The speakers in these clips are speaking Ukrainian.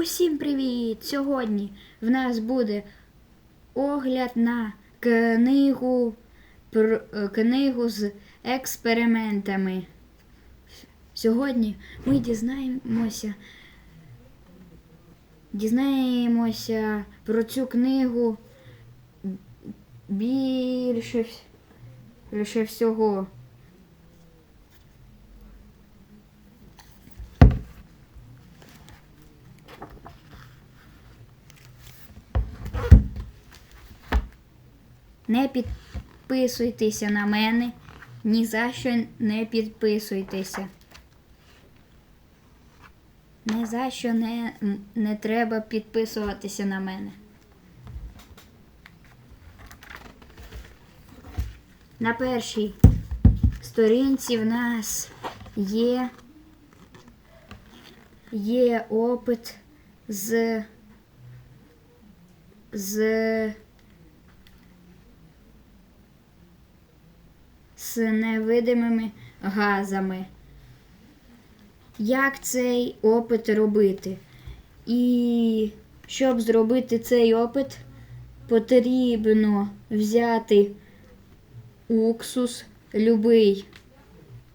Усім привіт! Сьогодні в нас буде огляд на книгу, е, книгу з експериментами. Сьогодні ми дізнаємося, дізнаємося про цю книгу більше, більше всього. Не підписуйтеся на мене. Ні за що не підписуйтеся. Ні за що не, не треба підписуватися на мене. На першій сторінці в нас є, є опит з, з з невидимими газами. Як цей опит робити? І щоб зробити цей опит, потрібно взяти уксус, любий,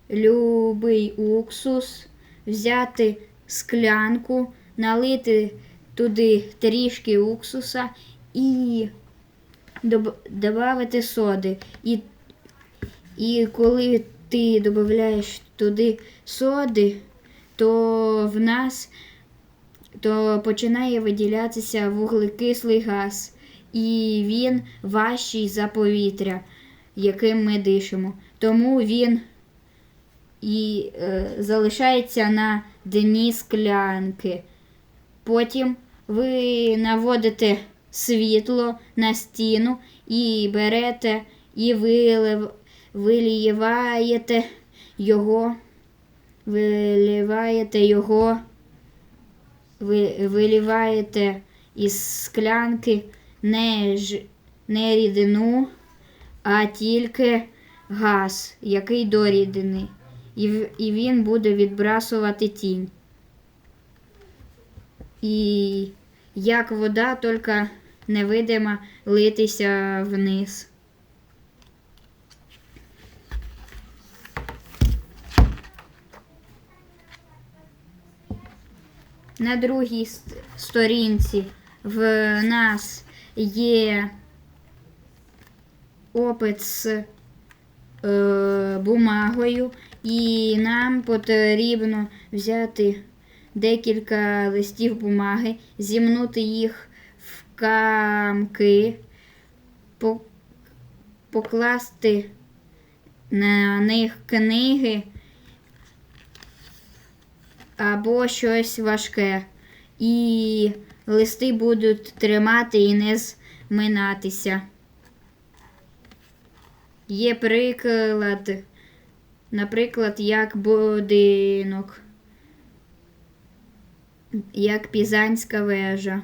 любий уксус, взяти склянку, налити туди трішки уксуса і додати соди. І і коли ти додаєш туди соди, то в нас то починає виділятися вуглекислий газ, і він важчий за повітря, яким ми дишимо. Тому він і е, залишається на дні склянки. Потім ви наводите світло на стіну і берете і вилив, виліваєте його, виливаєте його, ви, виліваєте із склянки не, ж, не рідину, а тільки газ, який до рідини. І, і він буде відбрасувати тінь. І як вода, тільки невидима литися вниз. На другій сторінці. В нас є опит з е, бумагою, і нам потрібно взяти декілька листів бумаги, зімнути їх в камки, покласти на них книги або щось важке. І листи будуть тримати і не зминатися. Є приклад, наприклад, як будинок, як Пізанська вежа.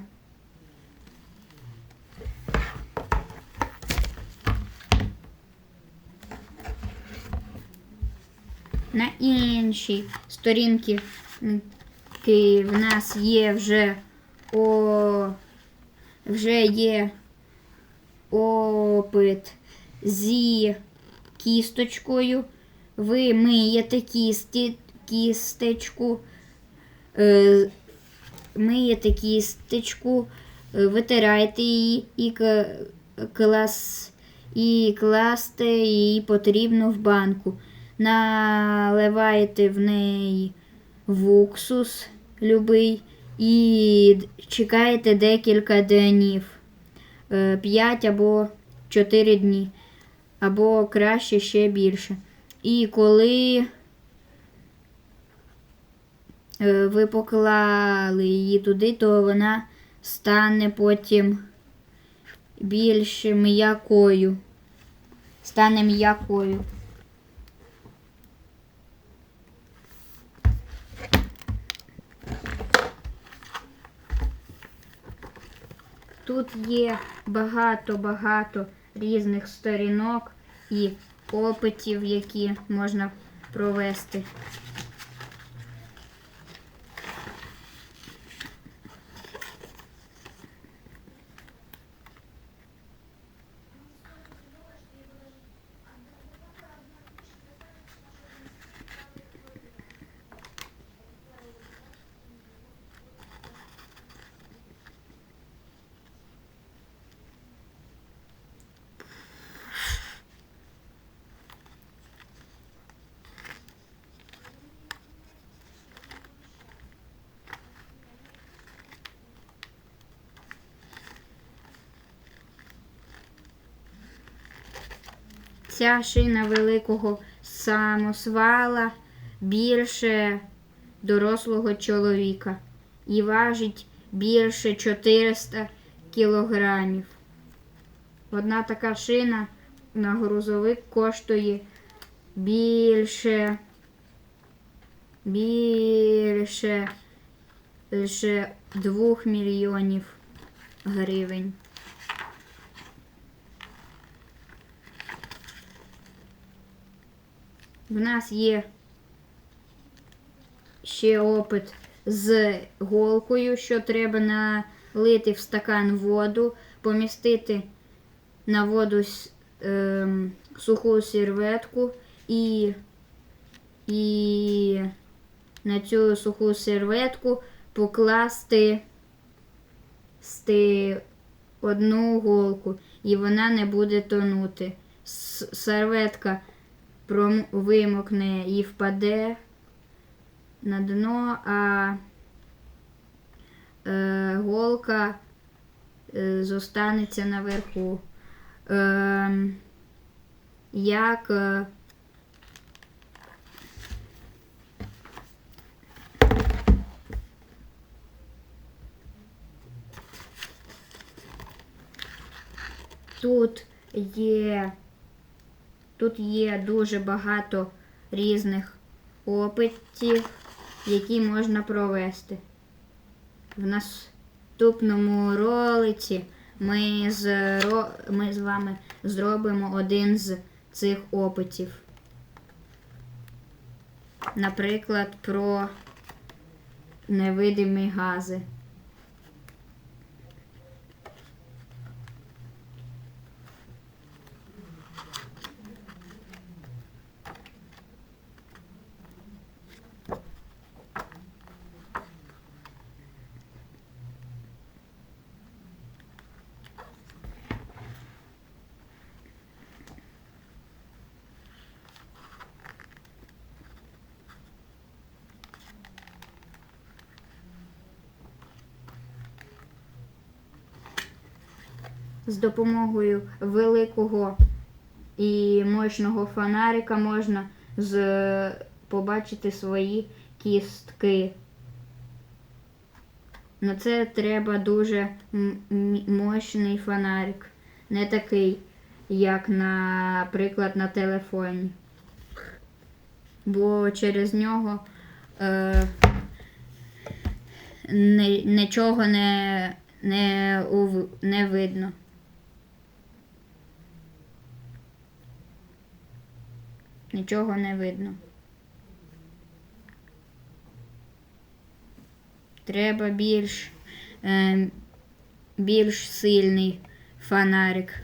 На іншій сторінці в нас є вже о, вже є опит зі кісточкою. Ви миєте кісті, кістечку, е, миєте кістечку, е, витираєте її і, клас, і класти її потрібно в банку. Наливаєте в неї уксус любий і чекаєте декілька днів. 5 або 4 дні, або краще ще більше. І коли е, ви поклали її туди, то вона стане потім більш м'якою. Стане м'якою. Тут є багато-багато різних сторінок і опитів, які можна провести. Ця шина великого самосвала більше дорослого чоловіка і важить більше 400 кілограмів. Одна така шина на грузовик коштує більше, більше лише 2 мільйонів гривень. В нас є ще опит з голкою, що треба налити в стакан воду, помістити на воду ем, суху серветку і, і на цю суху серветку покласти сти одну голку, і вона не буде тонути. Серветка вимокне і впаде на дно, а е, голка е, зостанеться наверху. Е, як е, тут є Тут є дуже багато різних опитів, які можна провести. В наступному ролиці ми, зро... ми з вами зробимо один з цих опитів. Наприклад, про невидимі гази. З допомогою великого і мощного фонарика можна з... побачити свої кістки. На це треба дуже мощний фонарик. Не такий, як, наприклад, на телефоні. Бо через нього е, нічого не, не, не видно. Нічого не видно. Треба більш, е, більш сильний фонарик.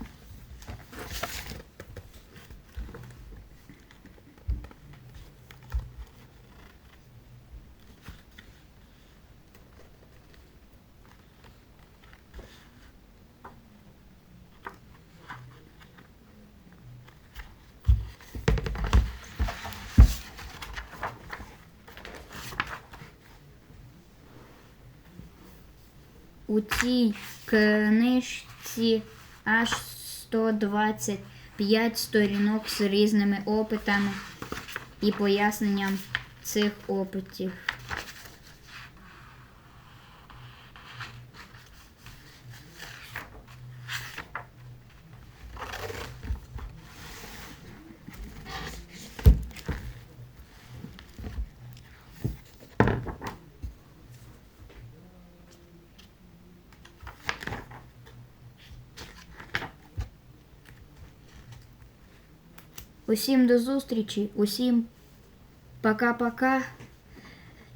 У цій книжці аж 125 сторінок з різними опитами і поясненням цих опитів. Усім до зустрічі, усім пока-пока.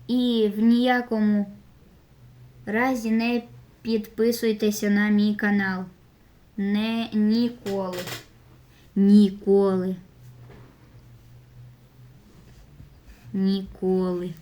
І в ніякому разі не підписуйтеся на мій канал. Не ніколи. Ніколи. Ніколи.